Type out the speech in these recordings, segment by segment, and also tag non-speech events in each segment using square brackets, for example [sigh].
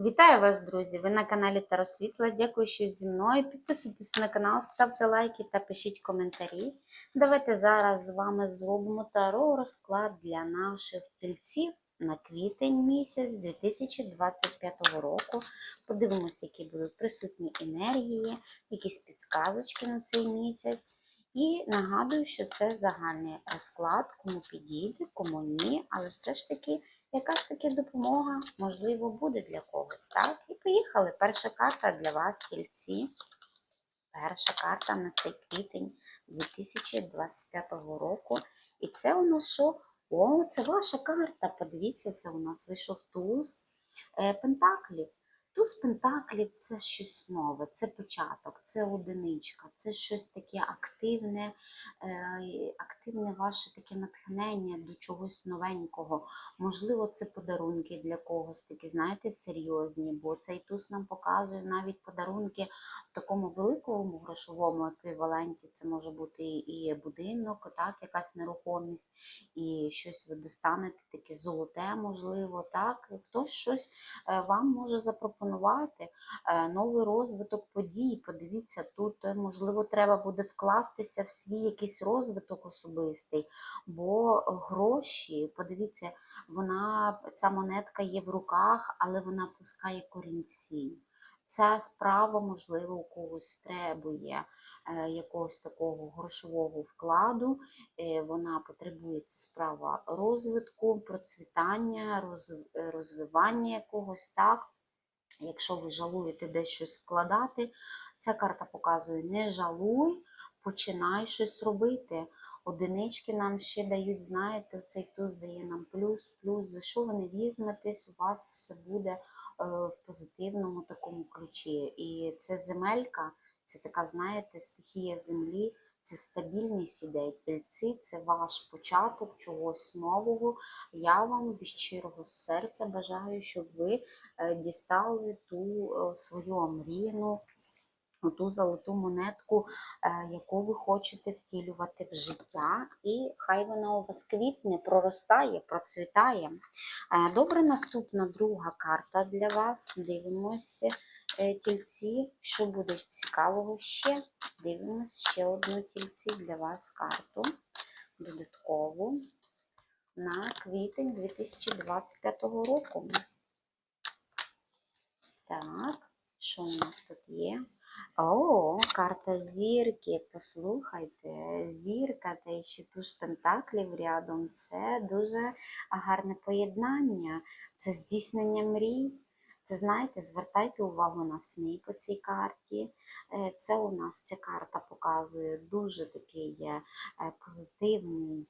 Вітаю вас, друзі! Ви на каналі Таро Світла. Дякую, що зі мною. Підписуйтесь на канал, ставте лайки та пишіть коментарі. Давайте зараз з вами зробимо таро розклад для наших тільців на квітень місяць 2025 року. Подивимося, які будуть присутні енергії, якісь підсказочки на цей місяць. І нагадую, що це загальний розклад, кому підійде, кому ні, але все ж таки якась таки допомога, можливо, буде для когось. Так? І поїхали. Перша карта для вас, тільці. Перша карта на цей квітень 2025 року. І це у нас що? О, це ваша карта. Подивіться, це у нас вийшов туз е, Пентаклів. Туз Пентаклів це щось нове, це початок, це одиничка, це щось таке активне, е, активне ваше таке натхнення до чогось новенького. Можливо, це подарунки для когось, такі, знаєте, серйозні, бо цей туз нам показує навіть подарунки в такому великому грошовому еквіваленті. Це може бути і будинок, так, якась нерухомість, і щось ви достанете таке золоте, можливо, так. Хтось щось е, вам може запропонувати е, новий розвиток подій. Подивіться, тут, е, можливо, треба буде вкластися в свій якийсь розвиток особистий, бо гроші, подивіться, вона, ця монетка є в руках, але вона пускає корінці. Ця справа, можливо, у когось требує е, якогось такого грошового вкладу. Вона потребує ця справа розвитку, процвітання, розвивання якогось так. Якщо ви жалуєте десь щось складати, ця карта показує не жалуй, починай щось робити. Одинички нам ще дають, знаєте, цей туз дає нам плюс, плюс. За що ви не візьметесь, у вас все буде е, в позитивному такому ключі. І це земелька, це така, знаєте, стихія землі, це стабільність іде. Тільці, це ваш початок чогось нового. Я вам від щирого серця бажаю, щоб ви е, дістали ту е, свою омріяну, ту золоту монетку, е, яку ви хочете втілювати в життя, і хай вона у вас квітне, проростає, процвітає. Добре, наступна друга карта для вас. Дивимося, тільці, що буде цікавого ще. Дивимось ще одну тільці для вас карту додаткову на квітень 2025 року. Так, що у нас тут є? О, карта зірки. Послухайте, зірка та ще туз пентаклів рядом. Це дуже гарне поєднання. Це здійснення мрій. Це знаєте, звертайте увагу на сни по цій карті. Е, Це у нас ця карта показує дуже такий е, позитивний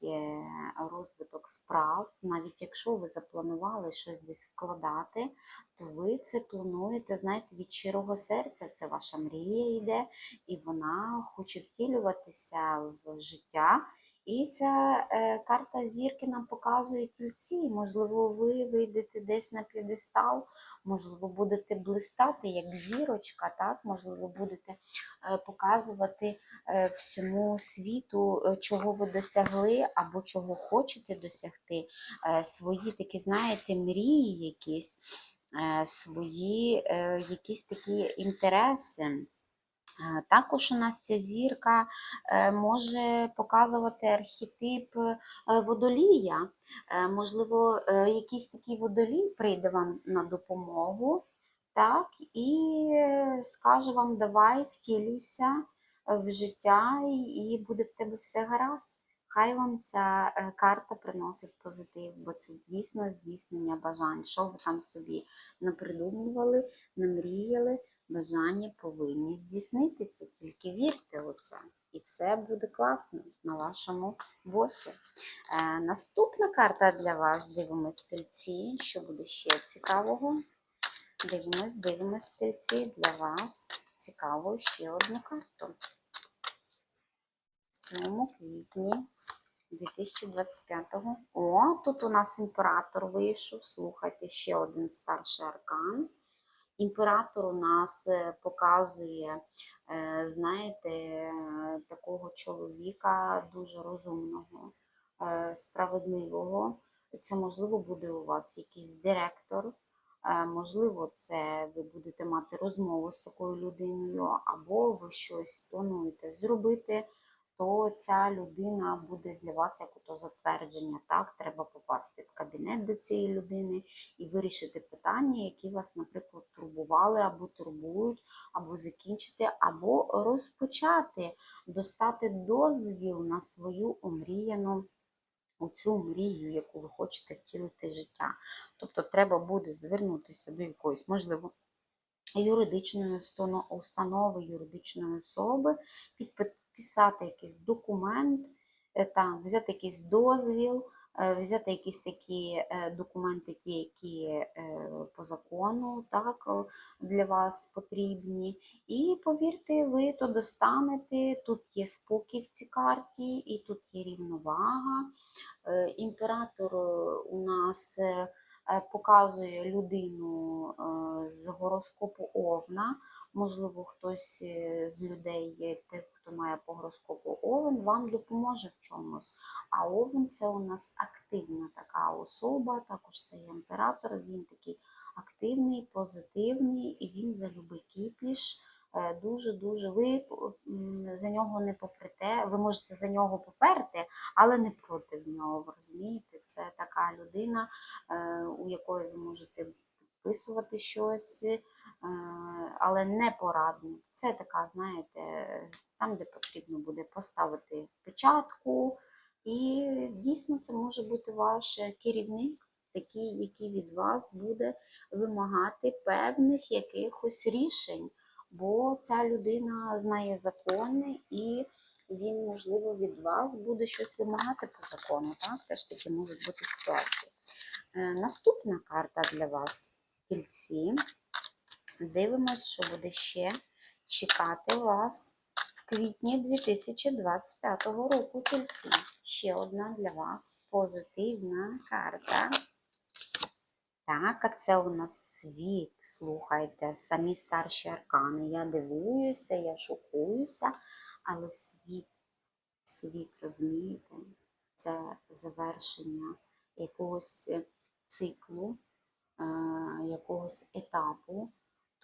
розвиток справ. Навіть якщо ви запланували щось десь вкладати, то ви це плануєте, знаєте, від щирого серця. Це ваша мрія йде, і вона хоче втілюватися в життя. І ця е, карта зірки нам показує тільці. Можливо, ви вийдете десь на п'єдестал, можливо, будете блистати як зірочка, так? можливо, будете е, показувати е, всьому світу, чого ви досягли або чого хочете досягти, свої такі, знаєте, мрії якісь, свої якісь такі інтереси. Е, Також у нас ця зірка е, може показувати архетип е, водолія. Можливо, якийсь такий водолій прийде вам на допомогу, так, і скаже вам, давай втілюйся в життя, і буде в тебе все гаразд. Хай вам ця карта приносить позитив, бо це дійсно здійснення бажань. Що ви там собі напридумували, намріяли, бажання повинні здійснитися. Тільки вірте у це, і все буде класно на вашому боці. Е, наступна карта для вас. Дивимось тільці, що буде ще цікавого. Дивимось, дивимось тільці для вас. Цікаво ще одну карту. В цьому квітні 2025-го. О, тут у нас імператор вийшов. Слухайте, ще один старший аркан. Імператор у нас е, показує, е, знаєте, такого чоловіка дуже розумного, е, справедливого. Це, можливо, буде у вас якийсь директор, Можливо, це ви будете мати розмову з такою людиною, або ви щось плануєте зробити, то ця людина буде для вас як ото затвердження. Так, треба попасти в кабінет до цієї людини і вирішити питання, які вас, наприклад, турбували або турбують, або закінчити, або розпочати, достати дозвіл на свою омріяну у цю мрію, яку ви хочете втілити життя. Тобто треба буде звернутися до якоїсь, можливо, юридичної установи, юридичної особи, підписати якийсь документ, е, так, взяти якийсь дозвіл, е, взяти якісь такі е, документи, ті, які по закону так, для вас потрібні. І повірте, ви то достанете. Тут є спокій в цій карті, і тут є рівновага. Імператор у нас показує людину з гороскопу Овна. Можливо, хтось з людей, тих, хто має по гороскопу Овен, вам допоможе в чомусь. А Овен це у нас активна така особа, також це є імператор, він такий активний, позитивний, і він за любий кіпіш. Е, Дуже-дуже ви за нього не попрете, ви можете за нього поперти, але не проти нього. Ви розумієте? Це така людина, е, у якої ви можете підписувати щось, але не порадник. Це така, знаєте, там, де потрібно буде поставити печатку. І дійсно це може бути ваш керівник, такий, який від вас буде вимагати певних якихось рішень. Бо ця людина знає закони і він, можливо, від вас буде щось вимагати по закону. Так? Теж такі можуть бути ситуації. Е, Наступна карта для вас тільці. Дивимось, що буде ще чекати вас в квітні 2025 року тільці. Ще одна для вас позитивна карта. Так, а це у нас світ. Слухайте, самі старші аркани. Я дивуюся, я шокуюся, але світ, світ, розумієте, це завершення якогось циклу, е, якогось етапу.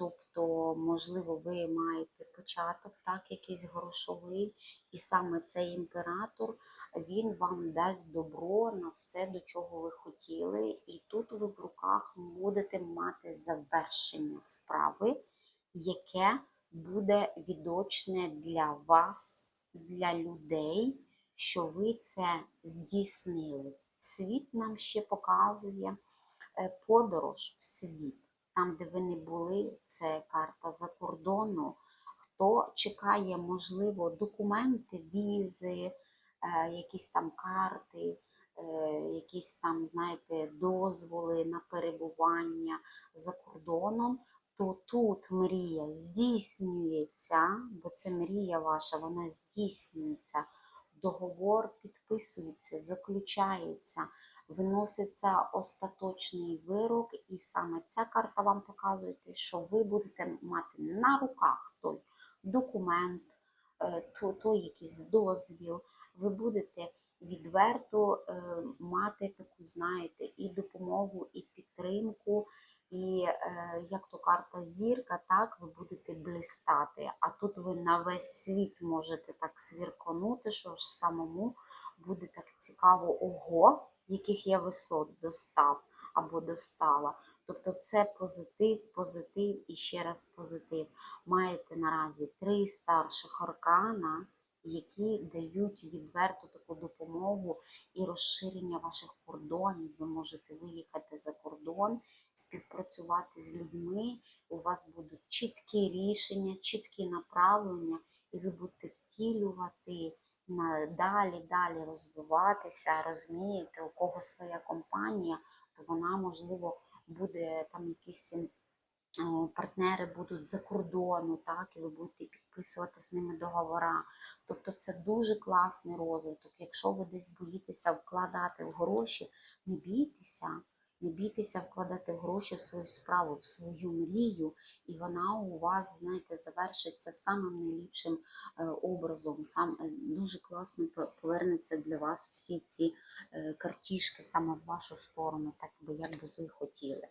Тобто, можливо, ви маєте початок, так, якийсь грошовий, і саме цей імператор він вам дасть добро на все, до чого ви хотіли, і тут ви в руках будете мати завершення справи, яке буде відочне для вас, для людей, що ви це здійснили. Світ нам ще показує е, подорож в світ, там, де ви не були, це карта за кордону. Хто чекає, можливо, документи, візи, е, якісь там карти, е, якісь там, знаєте, дозволи на перебування за кордоном, то тут мрія здійснюється, бо це мрія ваша, вона здійснюється. Договор підписується, заключається, виноситься остаточний вирок, і саме ця карта вам показує, що ви будете мати на руках той документ, е, той якийсь дозвіл, ви будете відверто е, мати таку, знаєте, і допомогу, і підтримку, і е, як то карта зірка, так ви будете блистати. А тут ви на весь світ можете так свірконути, що ж самому буде так цікаво, ого, яких я висот достав або достала. Тобто це позитив, позитив і ще раз позитив. Маєте наразі три старших аркана, які дають відверту таку допомогу і розширення ваших кордонів. Ви можете виїхати за кордон, співпрацювати з людьми. У вас будуть чіткі рішення, чіткі направлення, і ви будете втілювати далі, далі розвиватися. Розумієте, у кого своя компанія, то вона можливо буде там якісь ем, е, партнери будуть за кордону, так, і ви будете підписувати з ними договора. Тобто це дуже класний розвиток. Якщо ви десь боїтеся вкладати в гроші, не бійтеся, не бійтеся вкладати гроші в свою справу, в свою мрію, і вона у вас, знаєте, завершиться самим найліпшим е, образом. Сам е, дуже класно повернеться для вас всі ці е, картішки саме в вашу сторону, так би як би ви хотіли.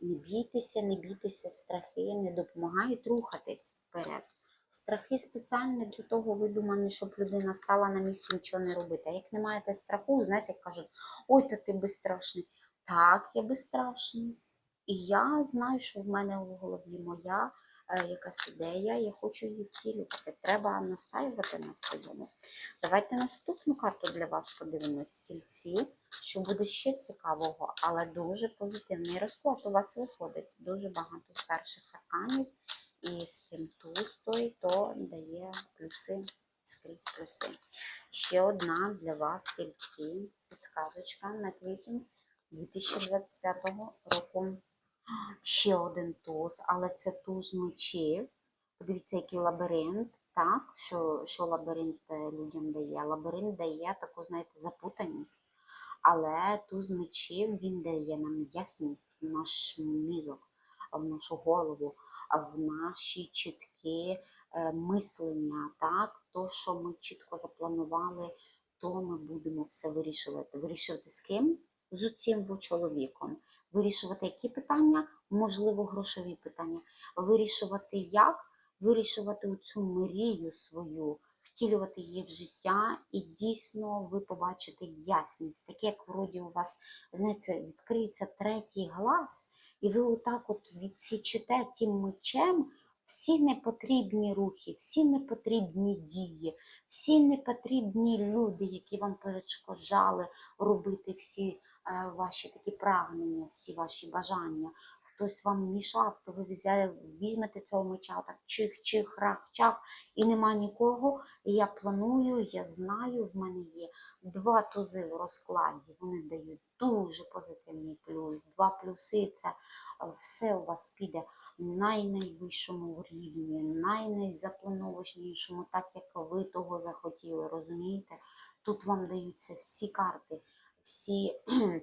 Не бійтеся, не бійтеся, страхи не допомагають рухатись вперед. Страхи спеціально для того видумані, щоб людина стала на місці нічого не робити. А як не маєте страху, знаєте, як кажуть, ой, та ти безстрашний. Так, я безстрашний. І я знаю, що в мене в голові моя е, якась ідея, я хочу її втілювати. Треба настаювати на своєму. Давайте наступну карту для вас подивимось, стільці, що буде ще цікавого, але дуже позитивний розклад у вас виходить. Дуже багато з перших арканів. І з тим туз той, то дає плюси, скрізь плюси. Ще одна для вас стільці, підсказочка на квітень 2025 року. Ще один туз, але це туз мечів. Подивіться, який лабіринт, так? Що, що лабіринт е, людям дає? Лабіринт дає таку, знаєте, запутаність. Але туз мечів він дає нам ясність в наш мізок, в нашу голову, в наші чіткі е, мислення. Так? То, що ми чітко запланували, то ми будемо все вирішувати. Вирішувати з ким? З цим чоловіком. Вирішувати які питання? Можливо, грошові питання. Вирішувати як? Вирішувати цю мрію свою, втілювати її в життя, і дійсно ви побачите ясність. Таке, як вроді у вас, знаєте, відкриється третій глаз, і ви отак от відсічете тим мечем всі непотрібні рухи, всі непотрібні дії, всі непотрібні люди, які вам перешкоджали робити всі е, ваші такі прагнення, всі ваші бажання. Хтось вам мішав, то ви візьмете цього меча, так чих, чих, рах, чах, і нема нікого. І я планую, я знаю, в мене є два тузи в розкладі. Вони дають дуже позитивний плюс. Два плюси це все у вас піде найнайвищому рівні, найнайзапланованішому, так як ви того захотіли, розумієте? Тут вам даються всі карти, всі, [clears throat]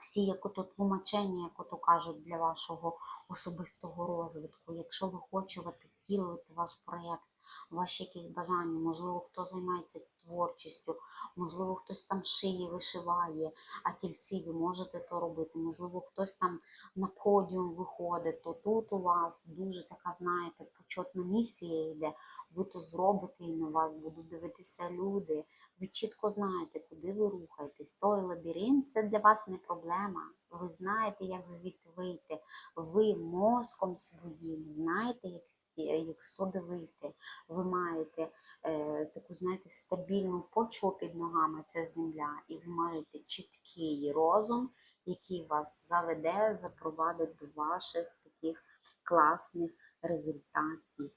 всі як ото тлумачення, як ото кажуть, для вашого особистого розвитку. Якщо ви хочете втілити ваш проєкт, ваші якісь бажання, можливо, хто займається творчістю, можливо, хтось там шиє, вишиває, а тільці ви можете то робити, можливо, хтось там на подіум виходить, то тут у вас дуже така, знаєте, почетна місія йде. Ви то зробите і на вас будуть дивитися люди. Ви чітко знаєте, куди ви рухаєтесь. Той лабіринт це для вас не проблема. Ви знаєте, як звідти вийти. Ви мозком своїм знаєте, як, як сюди вийти. Ви маєте е, таку, знаєте, стабільну почву під ногами, це земля, і ви маєте чіткий розум, який вас заведе, запровадить до ваших таких класних результатів.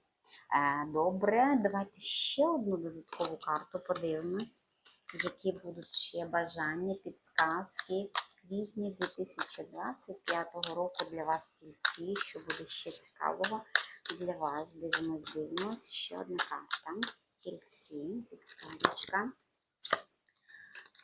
Е, Добре, давайте ще одну додаткову карту подивимось, які будуть ще бажання, підсказки квітні 2025 року для вас тільці, що буде ще цікавого для вас. Дивимось, дивимось. Ще одна карта. Тільці, підсказочка.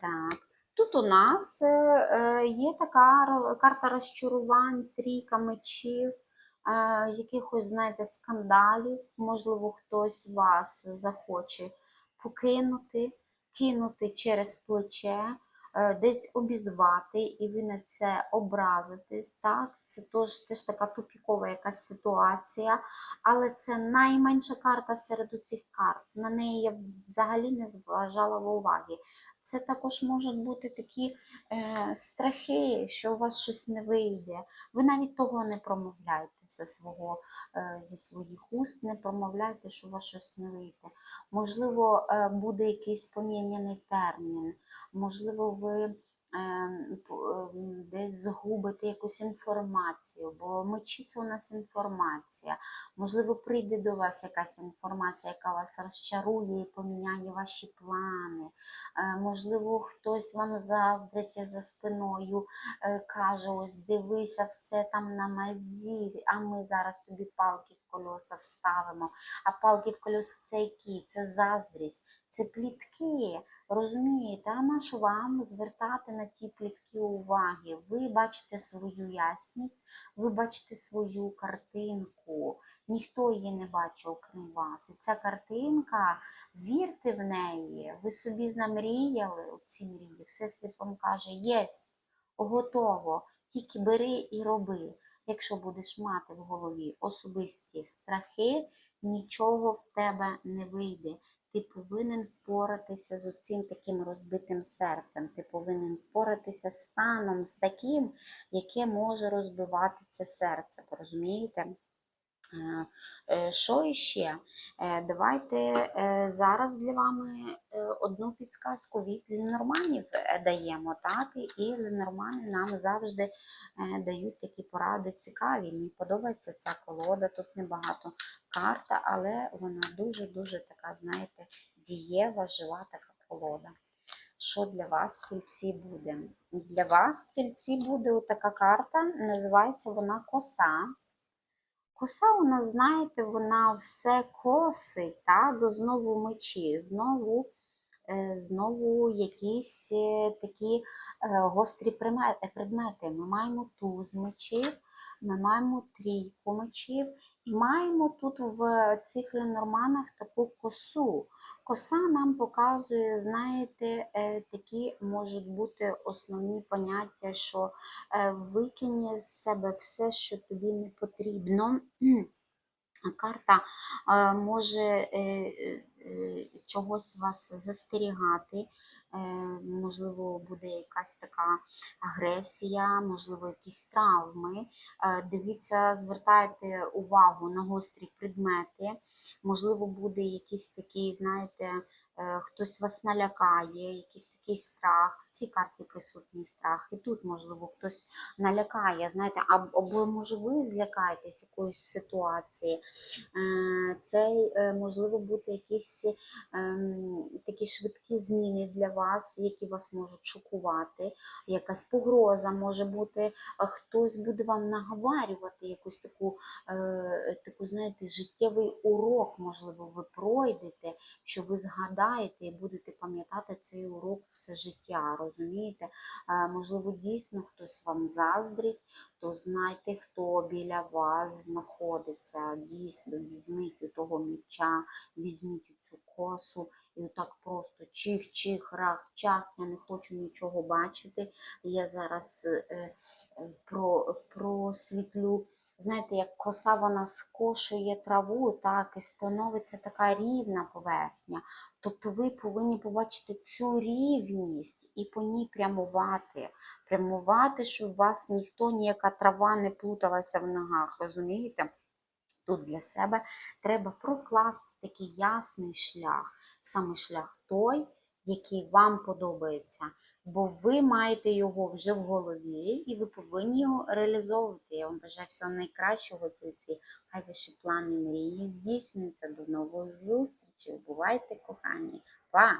Так. Тут у нас е, е, є така карта розчарувань, трійка мечів, е, якихось, знаєте, скандалів. Можливо, хтось вас захоче покинути, кинути через плече, десь обізвати, і ви на це образитесь. Так? Це теж, теж така тупікова якась ситуація, але це найменша карта серед усіх карт. На неї я взагалі не зважала уваги. Це також можуть бути такі е, страхи, що у вас щось не вийде. Ви навіть того не промовляєте зі, свого, е, зі своїх уст, не промовляйте, що у вас щось не вийде. Можливо, е, буде якийсь поміняний термін, можливо, ви е, п- е, десь згубите якусь інформацію, бо це у нас інформація. Можливо, прийде до вас якась інформація, яка вас розчарує і поміняє ваші плани. Е, Можливо, хтось вам заздрить за спиною, е, каже, ось дивися, все там на мазі, а ми зараз тобі палки в колеса вставимо. А палки в колеса це які? Це заздрість, це плітки. Розумієте, а на вам звертати на ті плітки уваги? Ви бачите свою ясність, ви бачите свою картинку. Ніхто її не бачив, окрім вас. І ця картинка вірте в неї, ви собі намріяли ці мрії, Всесвіт вам каже, єсть, готово. Тільки бери і роби. Якщо будеш мати в голові особисті страхи, нічого в тебе не вийде. Ти повинен впоратися з цим таким розбитим серцем. Ти повинен впоратися станом, з таким, яке може розбивати це серце. Порозумієте? Е, Що іще? Е, Давайте е, зараз для вами одну підсказку від Ленорманів даємо, так? І Ленормани нам завжди дають такі поради цікаві. Мені подобається ця колода, тут небагато карта, але вона дуже-дуже така, знаєте, дієва, жива така колода. Що для вас тільці буде? Для вас тільці буде отака карта, називається вона коса. Коса у нас, знаєте, вона все косить, так? Знову мечі, знову, е, знову якісь е, такі е, гострі предмети. Ми маємо туз мечів, ми маємо трійку мечів і маємо тут в цих ленорманах таку косу. Коса нам показує, знаєте, е, такі можуть бути основні поняття, що е, викинь з себе все, що тобі не потрібно. Карта е, може чогось вас застерігати. Е, Можливо, буде якась така агресія, можливо, якісь травми. Е, Дивіться, звертайте увагу на гострі предмети. Можливо, буде якийсь такий, знаєте, е, хтось вас налякає, якийсь страх. В цій карті присутній страх. І тут, можливо, хтось налякає, знаєте, або, може ви злякаєтесь якоїсь ситуації. Е, Це е, можливо бути якісь ем, такі швидкі зміни для вас, які вас можуть шокувати. Якась погроза може бути, хтось буде вам наговарювати якусь таку, е, таку, знаєте, життєвий урок, можливо, ви пройдете, що ви згадаєте і будете пам'ятати цей урок все життя. Розумієте? Е, Можливо, дійсно хтось вам заздрить, то знайте, хто біля вас знаходиться. Дійсно, візьміть у того меча, візьміть у цю косу. І отак просто чих-чих, рах, чах, я не хочу нічого бачити. Я зараз е, е, про, просвітлю. Знаєте, як коса вона скошує траву, так і становиться така рівна поверхня. Тобто ви повинні побачити цю рівність і по ній прямувати. Прямувати, щоб у вас ніхто, ніяка трава не плуталася в ногах, розумієте? Тут для себе треба прокласти такий ясний шлях, саме шлях той, який вам подобається. Бо ви маєте його вже в голові, і ви повинні його реалізовувати. Я вам бажаю всього найкращого тільці. Хай ваші плани мрії здійсняться. До нових зустрічей. Бувайте, кохані. Па!